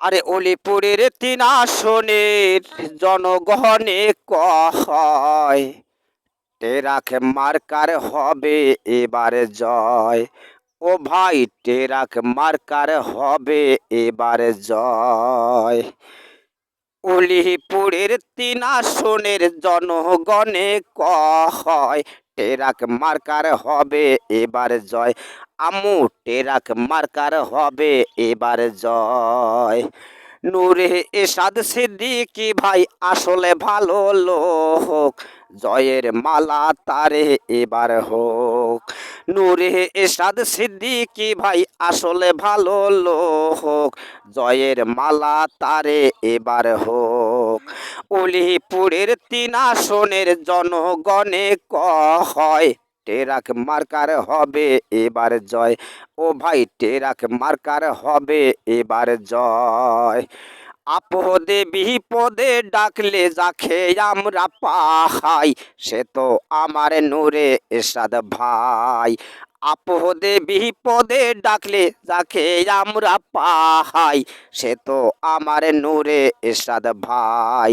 আরে অলিপুরের তিন আসনের জনগণে কয়, টেরাক মার্কার হবে এবারে জয়। ও ভাই, টেরাক মার্কার হবে এবারে জয়। অলিপুরের তিন আসনের জনগণে কয় টেরাক মার্কার হবে এবার জয়। আমু টেরাক মার্কার হবে এবার জয়। নূরে এসাদ সিদ্দিকি ভাই, আসলে ভালো লোক। জয়ের মালা তারে এবার হোক। নূরে এসাদ সিদ্দিকি ভাই, আসলে ভালো লোক। জয়ের মালা তারে এবার হোক। অলিপুরের তিন আসনের জনগণে ক হয়, টেরাক মার্কার হবে এবার জয়। ও ভাই, টেরাক মার্কার হবে এবার জয়। আপদে বিপদে ডাকলে যাকে আমরা পাহাই, সে তো আমার নূরে এরশাদ ভাই। আপদে বিপদে ডাকলে যাকে আমরা পাহাই, সে তো আমার নূরে এরশাদ ভাই।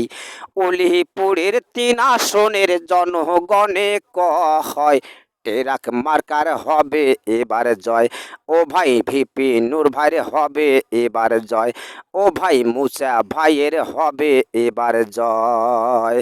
অলিপুরের তিন আসনের জনগণে কয় টেরাক মার্কার হবে এবার জয়। ও ভাই ভিপি নূর ভাইয়ের হবে এবার জয়। ও ভাই মুসা ভাইয়ের হবে এবার জয়।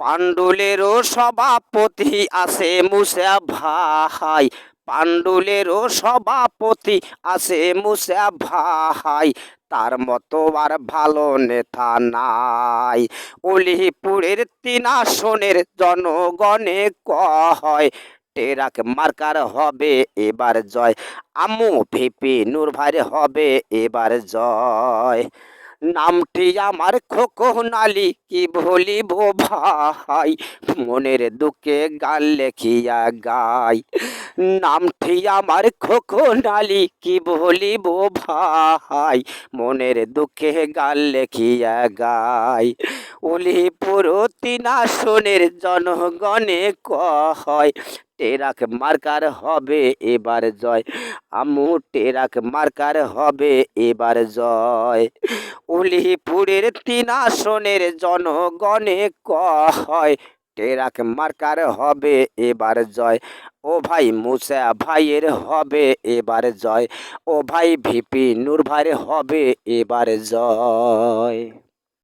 পাণ্ডুলেরও সভাপতি আছে মুসা ভাই। পাণ্ডুলেরও সভাপতি আছে মুসা ভাই। তার মতো আর ভালো নেতা নাই। অলিপুরের তিন আসনের জনগণে কয় টেরাক মার্কার হবে এবার জয়। আমু ভিপি নূর ভাইয়ের হবে এবার জয়। নামটি আমার খোকনালি কি ভুলিব ভাই? মনের দুঃখে গাল লেখিয়া গাই। নামটি আমার খোকনালি কি ভুলিব ভাই? মনের দুঃখে গাল লেখিয়া গাই। অলিপুর তিন আসনের জনগণে কয় টেরাক মার্কার হবে এবার জয়। আমু টেরাক মার্কার হবে এবার জয়। উলিপুরের তিন আসনের জনগণে কয় টেরাক মার্কার হবে এবার জয়। ও ভাই মুসা ভাইয়ের হবে এবার জয়। ও ভাই ভিপি নূর ভাইয়ের হবে এবার জয়।